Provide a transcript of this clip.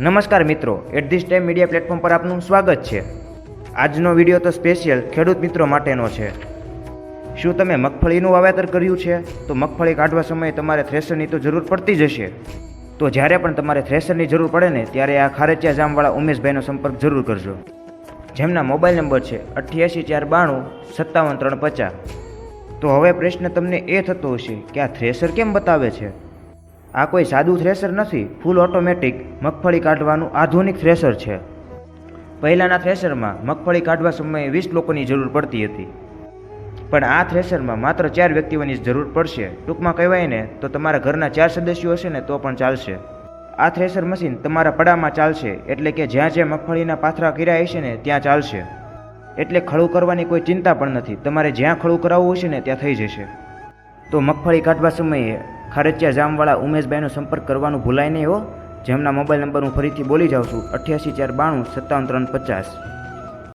નમસ્કાર મિત્રો at this time media platform પર આપનું સ્વાગત છે. આજનો વીડિયો તો સ્પેશિયલ ખેડૂત મિત્રો માટેનો છે. શું તમે મગફળીનું વાવેતર કર્યું છે? તો મગફળી કાઢવા સમયે તમારે થ્રેશરની તો જરૂર પડતી જ હશે. તો જ્યારે પણ તમારે થ્રેશરની જરૂર પડે ને, ત્યારે આ ખારેચિયા જામવાળા ઉમેશભાઈનો સંપર્ક જરૂર કરજો. જેમના મોબાઈલ નંબર છે અઠ્યાસી ચાર બાણું સત્તાવન ત્રણ પચાસ. તો હવે પ્રશ્ન તમને એ થતો હશે કે આ થ્રેશર કેમ બતાવે છે? આ કોઈ સાદું થ્રેસર નથી ફૂલ ઓટોમેટિક મગફળી કાઢવાનું આધુનિક થ્રેસર છે. પહેલાંના થ્રેસરમાં મગફળી કાઢવા સમયે વીસ લોકોની જરૂર પડતી હતી. પણ આ થ્રેસરમાં માત્ર ચાર વ્યક્તિઓની જ જરૂર પડશે. ટૂંકમાં કહેવાય ને, તો તમારા ઘરના ચાર સદસ્યો હશે ને, તો પણ ચાલશે. આ થ્રેસર મશીન તમારા પડામાં ચાલશે, એટલે કે જ્યાં જ્યાં મગફળીના પાથરા કર્યા હશે ને, ત્યાં ચાલશે. એટલે ખડું કરવાની કોઈ ચિંતા પણ નથી. તમારે જ્યાં ખડું કરાવવું હશે ને, ત્યાં થઈ જશે. તો મગફળી કાઢવા સમયે ખારચિયા જામવાળા ઉમેશભાઈનો સંપર્ક કરવાનું ભૂલાય નહીં હો. જેમના મોબાઈલ નંબર હું ફરીથી બોલી જાઉં છું. અઠ્યાસી ચાર બાણું સત્તાવન ત્રણ પચાસ.